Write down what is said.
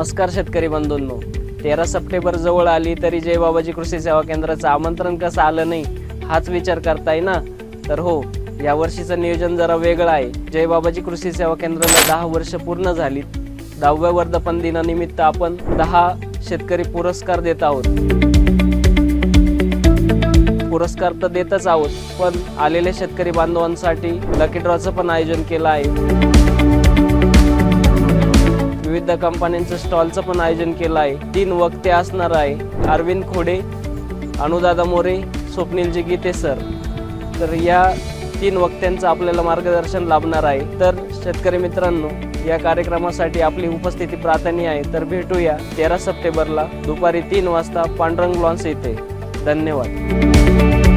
नमस्कार शेतकरी बंधूंनो. तेरा सप्टेंबर जवळ आली तरी जय बाबाजी कृषी सेवा केंद्राचं आमंत्रण कसं आलं नाही हाच विचार करताय ना? तर हो यावर्षीचं नियोजन जरा वेगळं आहे. जय बाबाजी कृषी सेवा केंद्राला दहा वर्ष पूर्ण झाली दहाव्या वर्धापन दिनानिमित्त आपण दहा शेतकरी पुरस्कार देत आहोत. पुरस्कार तर देतच आहोत पण आलेल्या शेतकरी बांधवांसाठी लकी ड्रॉचं पण आयोजन केलं आहे. विविध कंपन्यांचं स्टॉलचं पण आयोजन केलं आहे. तीन वक्ते असणार आहे. अरविंद खोडे अनुदादा मोरे स्वप्नीलजी गीते सर. तर या तीन वक्त्यांचं आपल्याला मार्गदर्शन लाभणार आहे. तर शेतकरी मित्रांनो या कार्यक्रमासाठी आपली उपस्थिती प्राधान्य आहे. तर भेटूया तेरा सप्टेंबरला दुपारी तीन वाजता पांडुरंग लॉन्स येथे धन्यवाद.